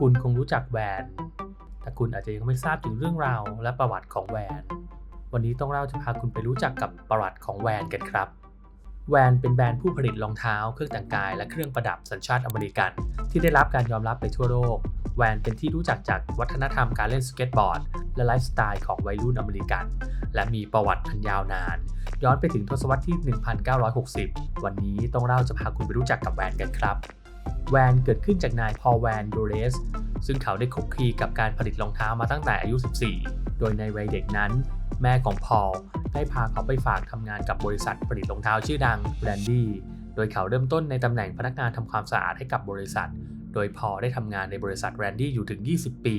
คุณคงรู้จักแวนแต่คุณอาจจะยังไม่ทราบถึงเรื่องราวและประวัติของแวน วันนี้ต้องเล่าจะพาคุณไปรู้จักกับประวัติของแวนกันครับ แวนเป็นแบรนด์ผู้ผลิตรองเท้า เครื่องแต่งกาย และเครื่องประดับสัญชาติอเมริกัน ที่ได้รับการยอมรับไปทั่วโลก แวนเป็นที่รู้จักจากวัฒนธรรมการเล่นสเก็ตบอร์ด และไลฟ์สไตล์ของวัยรุ่นอเมริกัน และมีประวัติพันยาวนาน ย้อนไปถึงทศวรรษที่ 1960 วันนี้ต้องเล่าจะพาคุณไปรู้จักกับแวนกันครับ แวนเกิดขึ้นจากนายพอลแวนโดเรส ซึ่งเขาได้คุกคีกับการผลิตรองเท้ามาตั้งแต่อายุ 14 โดยในวัยเด็กนั้น แม่ของพอลได้พาเขาไปฝากทำงานกับบริษัทผลิตรองเท้าชื่อดังแบรนดี้ โดยเขาเริ่มต้นในตำแหน่งพนักงานทำความสะอาดให้กับบริษัท โดยพอลได้ทำงานในบริษัทแรนดี้อยู่ถึง 20 ปี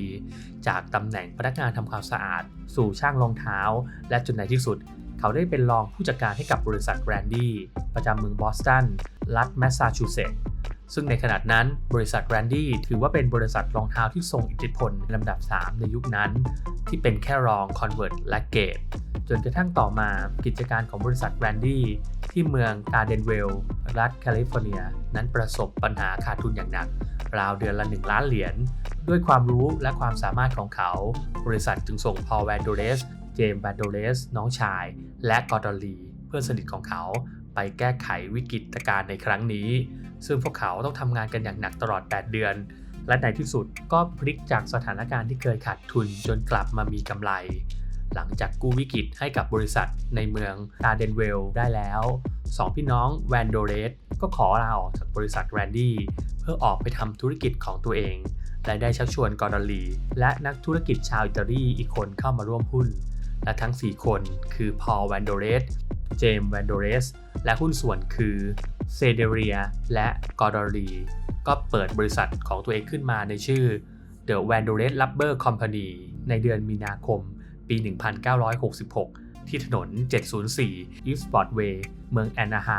จากตำแหน่งพนักงานทำความสะอาด สู่ช่างรองเท้า และจนในที่สุดเขาได้เป็นรองผู้จัดการให้กับบริษัทแรนดี้ประจำเมืองบอสตัน รัฐแมสซาชูเซตส์ ซึ่งในขณะนั้นบริษัทแรนดี้ถือว่าเป็นบริษัทรองเท้าที่ทรงอิทธิพลลำดับ 3 ในยุคนั้น ที่เป็นแค่รอง Convert และ Gate จนกระทั่งต่อมากิจการของบริษัทแรนดี้ที่เมืองการ์เดนเวลล์รัฐแคลิฟอร์เนีย นั้นประสบปัญหาขาดทุนอย่างหนัก ราวเดือนละ 1 ล้านเหรียญ ด้วยความรู้และความสามารถของเขา บริษัทจึงส่งพอลแวนโดเรส เจมส์แวนโดเรส น้องชาย และกอร์ดอลี เพื่อนสนิทของเขา ไปแก้ไขวิกฤตการณ์ในครั้งนี้ ซึ่งพวกเขาต้องทำงานกันอย่างหนักตลอด 8 เดือน และในที่สุดก็พลิกจากสถานการณ์ที่เคยขาดทุนจนกลับมามีกำไร หลังจากกู้วิกฤตให้กับบริษัทในเมืองคาเดนเวลได้แล้วสองพี่น้องแวนโดเรสก็ขอลาออกจากบริษัทแรนดี้เพื่อออกไปทำธุรกิจของตัวเองและได้ชักชวนกอร์ดอลี และนักธุรกิจชาวอิตาลีอีกคนเข้ามาร่วมหุ้น และทั้ง 4 คนคือพอลแวนโดเรส เจมส์แวนโดเรส และหุ้นส่วนคือ เซเดเรียและกอร์ดอลีก็เปิดบริษัทของตัวเองขึ้นมาในชื่อ The v a n d o r e s Rubber Company ในเดือนมีนาคม ปี 1966 ที่ถนน 704 East Broadway เมืองแอนนาไฮ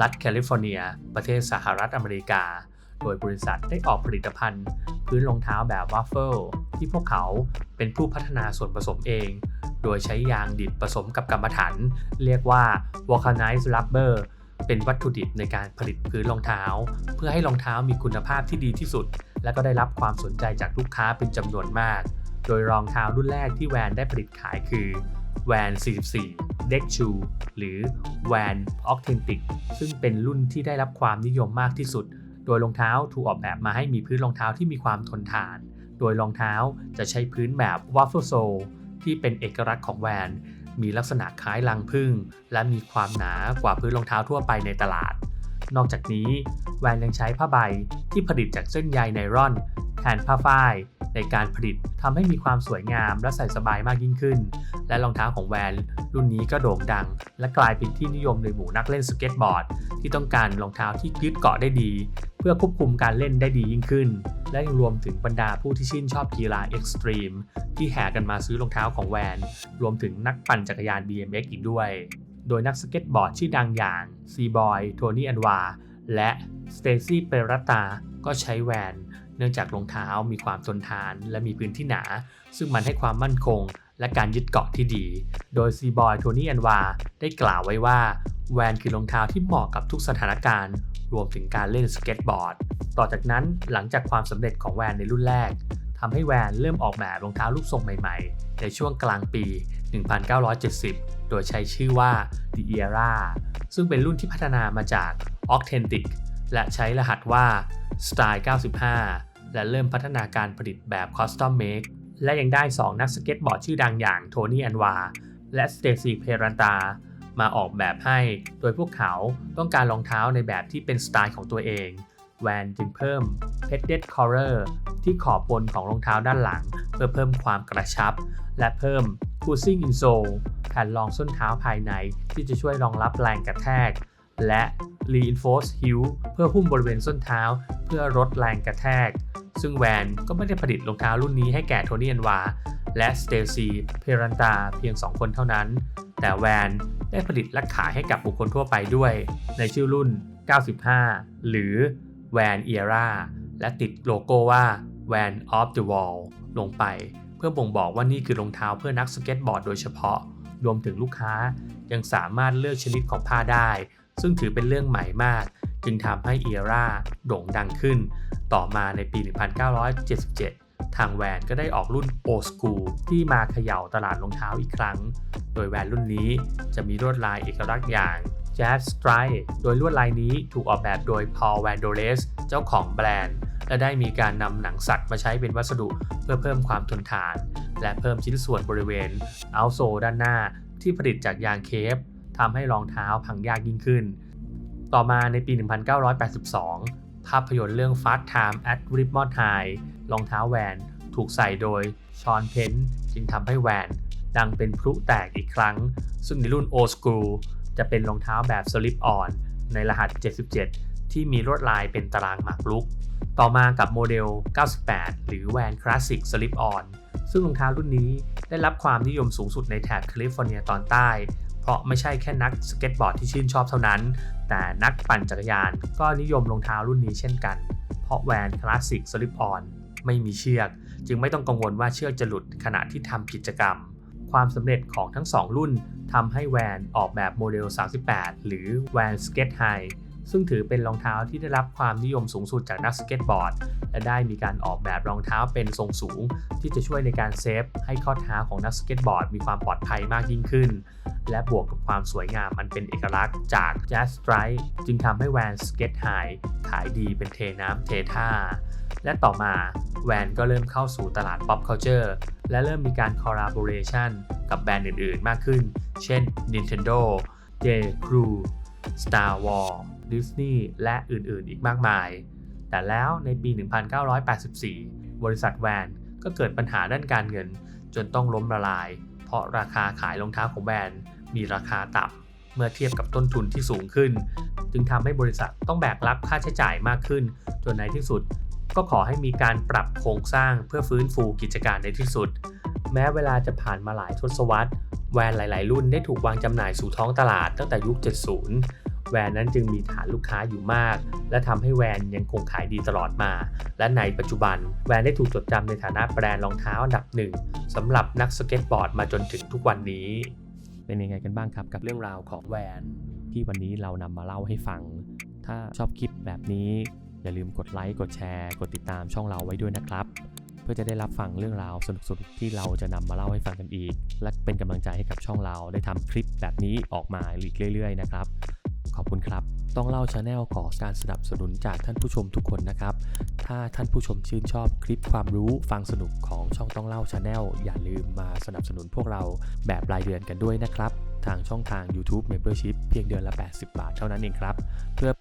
รัฐแคลิฟอร์เนีย ประเทศสหรัฐอเมริกา โดยบริษัทได้ออกผลิตภัณฑ์ พื้นรองเท้าแบบวัฟเฟิลที่พวกเขาเป็นผู้พัฒนาส่วนผสมเอง โดยใช้ยางดิบผสมกับกรรมฐานเรียกว่า vulcanized rubber เป็นวัตถุดิบในการผลิตพื้นรองเท้า เพื่อให้รองเท้ามีคุณภาพที่ดีที่สุด และก็ได้รับความสนใจจากลูกค้าเป็นจำนวนมาก โดยรองเท้ารุ่นแรกที่แวนได้ผลิตขายคือแวน44 Deck Shoe หรือแวน Authentic ซึ่งเป็นรุ่นที่ได้รับความนิยมมากที่สุด โดยรองเท้าถูกออกแบบมาให้มีพื้นรองเท้าที่มีความทนทาน โดยรองเท้าจะใช้พื้นแบบ Waffle Sole ที่เป็นเอกลักษณ์ของแวน มีลักษณะคล้ายลังพึ่งและมีความหนากว่าพื้นรองเท้าทั่วไปในตลาด นอกจากนี้แวนยังใช้ผ้าใบที่ผลิตจากเส้นใยไนลอน แทนผ้าฝ้ายในการผลิตทำให้มีความสวยงามและใส่สบายมากยิ่งขึ้น และรองเท้าของแวนรุ่นนี้ก็โด่งดัง และกลายเป็นที่นิยมในหมู่นักเล่นสเก็ตบอร์ด ที่ต้องการรองเท้าที่ยึดเกาะได้ดี เพื่อควบคุมการเล่นได้ดียิ่งขึ้น และยังรวมถึงบรรดาผู้ที่ชื่นชอบกีฬาเอ็กซ์ตรีมที่แห่กันมาซื้อรองเท้าของแวน รวมถึงนักปั่นจักรยาน BMX อีกด้วย โดยนักสเก็ตบอร์ดชื่อดังอย่างซีบอย โทนี่อันวา และสเตซี่ เปรัตตา ก็ใช้แวน เนื่องจากรองเท้ามีความทนทานและมีพื้นที่หนา ซึ่งมันให้ความมั่นคง และการยึดเกาะที่ดี โดยซีบอยโทนี่อันวาได้กล่าวไว้ว่าแวนคือรองเท้าที่เหมาะกับทุกสถานการณ์ รวมถึงการเล่นสเก็ตบอร์ด ต่อจากนั้นหลังจากความสำเร็จของแวนในรุ่นแรกทำให้แวนเริ่มออกแบบรองเท้ารูปทรงใหม่ๆ ในช่วงกลางปี 1970 โดยใช้ชื่อว่า The Era ซึ่งเป็นรุ่นที่พัฒนามาจาก Authentic และใช้รหัสว่า Style 95 และเริ่มพัฒนาการผลิตแบบ Custom Make และยังได้ 2 นักสเก็ตบอร์ดชื่อดังอย่างโทนี่อันวา และสเตซี่เพรันตา มาออกแบบให้ โดยพวกเขาต้องการรองเท้าในแบบที่เป็นสไตล์ของตัวเอง แวนจึงเพิ่ม Headed Collar ที่ขอบบนของรองเท้าด้านหลัง เพื่อเพิ่มความกระชับ และเพิ่ม Pushing Insole แผ่นรองส้นเท้าภายในที่จะช่วยรองรับแรงกระแทก และ Reinforced Heel เพื่อหุ้มบริเวณส้นเท้า เพื่อลดแรงกระแทก ซึ่งแวนก็ไม่ได้ผลิตรองเท้ารุ่นนี้ให้แก่โทนี่อันวา และสเตลซีเพรันตาเพียง 2 คนเท่านั้น แต่แวนได้ผลิตและขายให้กับบุคคลทั่วไปด้วย ในชื่อรุ่น 95 หรือแวนเอราและติดโลโก้ว่า Van of the Wall ลงไป เพื่อบ่งบอกว่านี่คือรองเท้าเพื่อนักสเก็ตบอร์ดโดยเฉพาะ รวมถึงลูกค้ายังสามารถเลือกชนิดของผ้าได้ ซึ่งถือเป็นเรื่องใหม่มาก จึงทำให้เอียร่าโด่งดังขึ้น ต่อมาในปี 1977 ทางแวนก็ได้ออกรุ่น Old School ที่มาเขย่าตลาดรองเท้าอีกครั้ง โดยแวนรุ่นนี้จะมีลวดลายเอกลักษณ์อย่าง Jazz Stripe โดยลวดลายนี้ถูกออกแบบโดย Paul Van d o r e s เจ้าของแบรนด์ และได้มีการนำหนังสัตว์มาใช้เป็นวัสดุเพื่อเพิ่มความทนทาน และเพิ่มชิ้นส่วนบริเวณเอาโซด้านหน้าที่ผลิตจากยางเคฟทำให้รองเท้าพังยากยิ่งขึ้น ต่อมาในปี 1982 ภาพยนตร์เรื่อง Fast Time at Richmond High รองเท้าแวนถูกใส่โดยชอนเพนจึงทำให้แวนดังเป็นพลุแตกอีกครั้ง ซึ่งในรุ่น Old School จะเป็นรองเท้าแบบ Slip On ในรหัส 77 ที่มีลวดลายเป็นตารางหมากรุก ต่อมากับโมเดล 98 หรือแวนคลาสสิก Slip On ซึ่งรองเท้ารุ่นนี้ได้รับความนิยมสูงสุดในแถบแคลิฟอร์เนียตอนใต้ เพราะไม่ใช่แค่นักสเก็ตบอร์ดที่ชื่นชอบเท่านั้น แต่นักปั่นจักรยานก็นิยมรองเท้ารุ่นนี้เช่นกัน เพราะแวนคลาสสิก Slip On ไม่มีเชือก จึงไม่ต้องกังวลว่าเชือกจะหลุดขณะที่ทำกิจกรรม ความสำเร็จของทั้ง 2 รุ่นทำให้แวนออกแบบโมเดล 38 หรือแวนสเก็ตไฮซึ่งถือเป็นรองเท้าที่ได้รับความนิยมสูงสุดจากนักสเก็ตบอร์ด และได้มีการออกแบบรองเท้าเป็นทรงสูง ที่จะช่วยในการเซฟให้ข้อเท้าของนักสเก็ตบอร์ดมีความปลอดภัยมากยิ่งขึ้น และบวกกับความสวยงามมันเป็นเอกลักษณ์จาก Jazz Stripe จึงทำให้แวนสเก็ตไฮขายดีเป็นเทน้ำเทท่า และต่อมาแวนก็เริ่มเข้าสู่ตลาด pop culture และเริ่มมีการ collaboration กับแบรนด์อื่นๆ มากขึ้น เช่น Nintendo, J. Crew, Star Wars, Disney และอื่นๆ อีกมากมาย แต่แล้วในปี 1984 บริษัทแวนก็เกิดปัญหาด้านการเงินจนต้องล้มละลาย เพราะราคาขายรองเท้าของแวน มีราคาต่ำเมื่อเทียบกับต้นทุนที่สูงขึ้น จึงทำให้บริษัทต้องแบกรับค่าใช้จ่ายมากขึ้น จนในที่สุด ก็ขอให้มีการปรับโครงสร้างเพื่อฟื้นฟูกิจการในที่สุด แม้เวลาจะผ่านมาหลายทศวรรษ แวนหลาย ๆ รุ่นได้ถูกวางจำหน่ายสู่ท้องตลาดตั้งแต่ยุค 70แวนนั้นจึงมีฐานลูกค้าอยู่มาก และทำให้แวนยังคงขายดีตลอดมา และในปัจจุบัน แวนได้ถูกจดจำในฐานะแบรนด์รองเท้าอันดับหนึ่งสำหรับนักสเก็ตบอร์ดมาจนถึงทุกวันนี้ เป็นยังไงกันบ้างครับกับเรื่องราวของแวนที่วันนี้เรานำมาเล่าให้ฟัง ถ้าชอบคลิปแบบนี้ อย่าลืมกดไลค์กดแชร์ กดติดตามช่องเราไว้ด้วยนะครับ เพื่อจะได้รับฟังเรื่องราวสนุกๆที่เราจะนำมาเล่าให้ฟังกันอีก และเป็นกำลังใจให้กับช่องเราได้ทำคลิปแบบนี้ออกมาอีกเรื่อย ๆ นะครับ ขอบคุณครับ ต้องเล่าชาแนลขอการสนับสนุนจากท่านผู้ชมทุกคนนะครับ ถ้าท่านผู้ชมชื่นชอบคลิปความรู้ฟังสนุกของช่องต้องเล่าชาแนลอย่าลืมมาสนับสนุนพวกเราแบบรายเดือนกันด้วยนะครับ ทางช่องทาง YouTube Membership เพียงเดือนละ 80 บาทเท่านั้นเองครับ เพื่อ